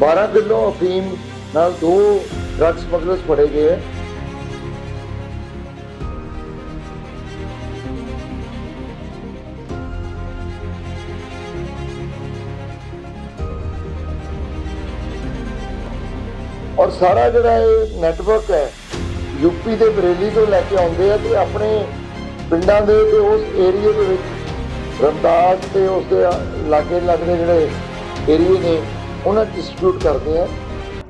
12 kilo ਅਫੀਮ ਨਾਲ ਦੋ ਡਰੱਗ ਸਮਗਲਰਸ ਫੜੇ ਗਏ ਹੈ। ਔਰ ਸਾਰਾ ਜਿਹੜਾ ਇਹ ਨੈਟਵਰਕ ਹੈ ਯੂਪੀ ਦੇ ਬਰੇਲੀ ਤੋਂ ਲੈ ਕੇ ਆਉਂਦੇ ਆ ਤੇ ਆਪਣੇ ਪਿੰਡਾਂ ਦੇ ਤੇ ਉਸ ਏਰੀਏ ਦੇ ਵਿੱਚ ਰਮਦਾਸ ਤੇ ਉਸ ਦੇ ਲਾਗੇ ਲੱਗਦੇ ਜਿਹੜੇ ਏਰੀਏ ਨੇ ਉਹਨਾਂ ਡਿਸਟ੍ਰੀਬਿਊਟ ਕਰਦੇ ਆ।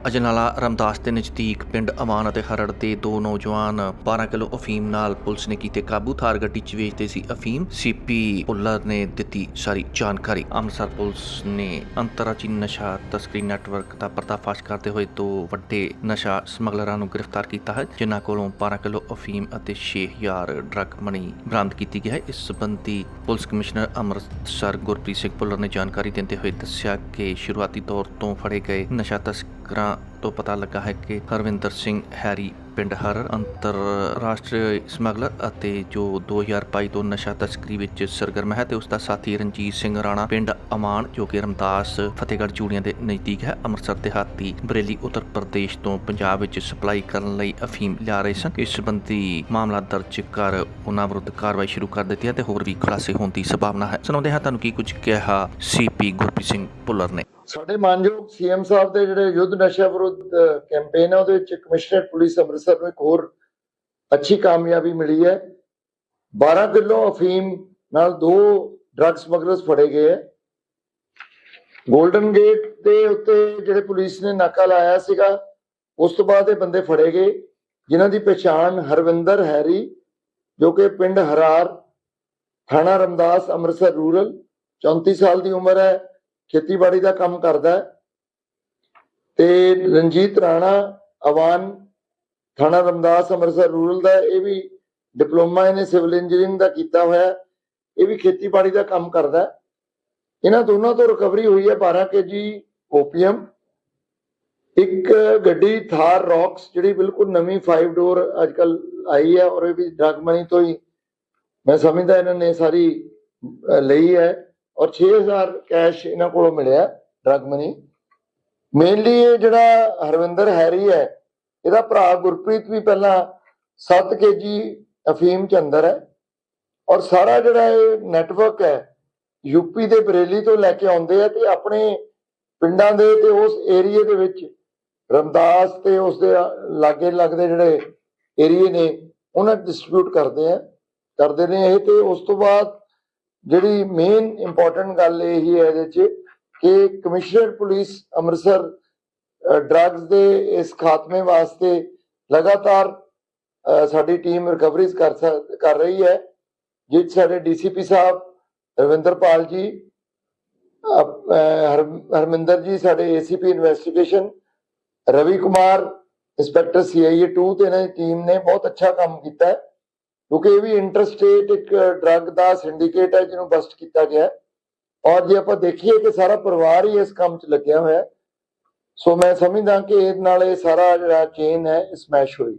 ਅਜਨਾਲਾ ਰਮਦਾਸ ਦੇ ਨਜ਼ਦੀਕ ਪਿੰਡ ਅਮਾਨ ਅਤੇ ਹਰੜ ਦੇ ਦੋ ਨੌਜਵਾਨ 12 ਕਿਲੋ ਅਫੀਮ ਨਾਲ ਪੁਲਿਸ ਨੇ ਕੀਤੇ ਕਾਬੂ, ਥਾਰ ਗੱਡੀ 'ਚ ਵੇਚਦੇ ਸੀ ਅਫੀਮ। ਸੀਪੀ ਪੁੱਲਰ ਨੇ ਦਿੱਤੀ ਸਾਰੀ ਜਾਣਕਾਰੀ। ਅੰਮ੍ਰਿਤਸਰ ਪੁਲਿਸ ਨੇ ਅੰਤਰਰਾਜੀ ਨਸ਼ਾ ਤਸਕਰੀ ਨੈਟਵਰਕ ਦਾ ਪਰਦਾਫਾਸ਼ ਕਰਦੇ ਹੋਏ ਦੋ ਵੱਡੇ ਨਸ਼ਾ ਸਮਗਲਰਾਂ ਨੂੰ ਗ੍ਰਿਫਤਾਰ ਕੀਤਾ ਹੈ, ਜਿਨ੍ਹਾਂ ਕੋਲੋਂ 12 ਕਿਲੋ ਅਫੀਮ ਅਤੇ 6000 ਡਰੱਗ ਮਨੀ ਬਰਾਮਦ ਕੀਤੀ ਗਈ ਹੈ। ਇਸ ਸਬੰਧੀ ਪੁਲਿਸ ਕਮਿਸ਼ਨਰ ਅੰਮ੍ਰਿਤਸਰ ਗੁਰਪ੍ਰੀਤ ਸਿੰਘ ਪੁੱਲਰ ਨੇ ਜਾਣਕਾਰੀ ਦਿੰਦੇ ਹੋਏ ਦੱਸਿਆ ਕਿ ਸ਼ੁਰੂਆਤੀ ਤੌਰ ਤੋਂ ਫੜੇ ਗਏ ਨਸ਼ਾ ਤਸਕਰਾਂ ਤੋਂ ਪਤਾ ਲੱਗਾ ਹੈ ਕਿ ਹਰਵਿੰਦਰ ਸਿੰਘ ਹੈਰੀ ਪਿੰਡ ਹਰ ਅੰਤਰਰਾਸ਼ਟਰੀ ਸਮਗਲਰ ਅਤੇ ਜੋ 2022 ਤੋਂ ਨਸ਼ਾ ਤਸਕਰੀ ਵਿੱਚ ਸਰਗਰਮ ਹੈ ਤੇ ਉਸ ਦਾ ਸਾਥੀ ਰਣਜੀਤ ਸਿੰਘ ਰਾਣਾ ਪਿੰਡ ਅਮਾਨ, ਜੋ ਕਿ ਰਮਦਾਸ, ਫਤਿਹਗੜ੍ਹ ਚੂੜੀਆਂ ਦੇ ਨਜ਼ਦੀਕ ਹੈ, ਅੰਮ੍ਰਿਤਸਰ, ਦਿਹਾਤੀ, ਬਰੇਲੀ, ਉੱਤਰ ਪ੍ਰਦੇਸ਼ ਤੋਂ ਪੰਜਾਬ ਵਿੱਚ ਸਪਲਾਈ ਕਰਨ ਲਈ ਅਫੀਮ ਲਿਆ ਰਹੇ ਸਨ। ਇਸ ਸੰਬੰਧੀ ਮਾਮਲਾ ਦਰਜ ਕਰ ਉਹਨਾਂ ਵਿਰੁੱਧ ਕਾਰਵਾਈ ਸ਼ੁਰੂ ਕਰ ਦਿੱਤੀ ਹੈ ਤੇ ਹੋਰ ਵੀ ਖੁਲਾਸੇ ਹੋਣ ਦੀ ਸੰਭਾਵਨਾ ਹੈ। ਸੁਣਾਉਂਦੇ ਹਾਂ ਤੁਹਾਨੂੰ ਕੀ ਕੁਝ ਕਿਹਾ ਸੀਪੀ ਗੁਰਪ੍ਰੀਤ ਸਿੰਘ ਭੁੱਲਰ ਨੇ। ਸਾਡੇ ਮਾਨਯੋਗ ਸੀਐਮ ਸਾਹਿਬ ਦੇ ਜਿਹੜੇ ਯੁੱਧ ਨਸ਼ਾ ਵਿਰੁੱਧ ਕੈਂਪੇਨ ਹੈ ਉਹਦੇ ਵਿੱਚ ਕਮਿਸ਼ਨਰ ਪੁਲਿਸ ਅੰਮ੍ਰਿਤਸਰ ਨੂੰ ਇੱਕ ਹੋਰ ਅੱਛੀ ਕਾਮਯਾਬੀ ਮਿਲੀ ਹੈ। 12 ਕਿਲੋ ਅਫੀਮ ਨਾਲ ਦੋ ਡਰੱਗ ਸਮਗਲਰਸ ਫੜੇ ਗਏ ਹੈ। 골ਡਨ ਗੇਟ ਦੇ ਉੱਤੇ ਜਿਹੜੇ ਪੁਲਿਸ ਨੇ ਨਾਕਾ ਲਾਇਆ ਸੀਗਾ, ਉਸ ਤੋਂ ਬਾਅਦ ਇਹ ਬੰਦੇ ਫੜੇ ਗਏ, ਜਿਨ੍ਹਾਂ ਦੀ ਪਛਾਣ ਹਰਵਿੰਦਰ ਹੈਰੀ, ਜੋ ਕਿ ਪਿੰਡ ਹਰਾਰ, ਥਾਣਾ ਰਮਦਾਸ, ਅੰਮ੍ਰਿਤਸਰ ਰੂਰਲ 34 ਸਾਲ ਦੀ ਉਮਰ ਹੈ। ਖੇਤੀਬਾੜੀ ਦਾ ਕੰਮ ਕਰਦਾ ਤੇ ਰਣਜੀਤ ਰਾਣਾ, ਅਵਾਨ, ਥਾਣਾ ਰਮਦਾਸ, ਅੰਮ੍ਰਿਤਸਰ ਰੂਰਲ ਦਾ ਇਹ ਵੀ ਡਿਪਲੋਮਾ ਇਹਨੇ ਸਿਵਲ ਇੰਜੀਨੀਅਰਿੰਗ ਦਾ ਕੀਤਾ ਹੋਇਆ ਇਹ ਵੀ ਖੇਤੀਬਾੜੀ ਦਾ ਕੰਮ ਕਰਦਾ ਇਹਨਾਂ ਦੋਨਾਂ ਤੋਂ ਰਿਕਵਰੀ ਹੋਈ ਹੈ 12 ਕੇਜੀ ਓਪੀਅਮ ਇੱਕ ਗੱਡੀ ਥਾਰ ਰੌਕਸ, ਜਿਹੜੀ ਬਿਲਕੁਲ ਨਵੀਂ 5 ਡੋਰ ਅੱਜਕੱਲ ਆਈ ਹੈ ਔਰ ਇਹ ਵੀ ਡਰਗ ਮਨੀ ਤੋਂ ਹੀ ਮੈਂ ਸਮਝਦਾ ਇਹਨਾਂ ਨੇ ਸਾਰੀ ਲਈ ਹੈ। ਔਰ 6000 ਕੈਸ਼ ਇਹਨਾਂ ਕੋਲੋਂ ਮਿਲਿਆ ਡਰਗ ਮਨੀ ਮੇਨਲੀ ਇਹ ਜਿਹੜਾ ਹਰਵਿੰਦਰ ਹੈਰੀ ਹੈ, ਇਹਦਾ ਭਰਾ ਗੁਰਪ੍ਰੀਤ ਵੀ ਪਹਿਲਾਂ 7 ਕੇਜੀ ਅਫੀਮ ਚ ਅੰਦਰ ਹੈ। ਔਰ ਸਾਰਾ ਜਿਹੜਾ ਇਹ ਨੈਟਵਰਕ ਹੈ ਯੂਪੀ ਦੇ ਬਰੇਲੀ ਤੋਂ ਲੈ ਕੇ ਆਉਂਦੇ ਆ ਤੇ ਆਪਣੇ ਪਿੰਡਾਂ ਦੇ ਤੇ ਉਸ ਏਰੀਏ ਦੇ ਵਿੱਚ, ਰਮਦਾਸ ਤੇ ਉਸ ਦੇ ਲਾਗੇ ਲੱਗਦੇ ਜਿਹੜੇ ਏਰੀਏ ਨੇ, ਉਹਨਾਂ ਡਿਸਟ੍ਰੀਬਿਊਟ ਕਰਦੇ ਆ। ਕਰਦੇ ਨੇ ਇਹ ਤੇ ਉਸ ਤੋਂ ਬਾਅਦ ਜਿਹੜੀ ਮੇਨ ਇੰਪੋਰਟੈਂਟ ਗੱਲ ਇਹ ਹੈ ਇਹਦੇ ਚ ਕਿ ਕਮਿਸ਼ਨਰ ਪੁਲਿਸ ਅੰਮ੍ਰਿਤਸਰ ਡਰੱਗਸ ਦੇ ਇਸ ਖਾਤਮੇ ਵਾਸਤੇ ਲਗਾਤਾਰ ਸਾਡੀ ਟੀਮ ਰਿਕਵਰੀਜ਼ ਕਰ ਕਰ ਰਹੀ ਹੈ ਜਿਸ 'ਚ ਸਾਡੇ ਡੀਸੀਪੀ ਸਾਹਿਬ, ਰਵਿੰਦਰਪਾਲ ਜੀ ਹਰਮਿੰਦਰ ਜੀ, ਸਾਡੇ ACP investigation Ravi Kumar inspector CIA 2 ਤੇ ਇਹਨਾਂ ਦੀ ਟੀਮ ਨੇ ਬਹੁਤ ਅੱਛਾ ਕੰਮ ਕੀਤਾ ਹੈ। ਕਿਉਂਕਿ ਇਹ ਵੀ ਇੰਟਰਸਟੇਟ ਇੱਕ ਡਰੱਗ ਦਾ ਸਿੰਡੀਕੇਟ ਹੈ ਜਿਹਨੂੰ ਬਸਟ ਕੀਤਾ ਗਿਆ ਔਰ ਜੇ ਆਪਾਂ ਦੇਖੀਏ ਕਿ ਸਾਰਾ ਪਰਿਵਾਰ ਹੀ ਇਸ ਕੰਮ 'ਚ ਲੱਗਿਆ ਹੋਇਆ ਸੋ ਮੈਂ ਸਮਝਦਾ ਕਿ ਇਹ ਨਾਲ ਇਹ ਸਾਰਾ ਜਿਹੜਾ ਚੇਨ ਹੈ ਸਮੈਸ਼ ਹੋਈ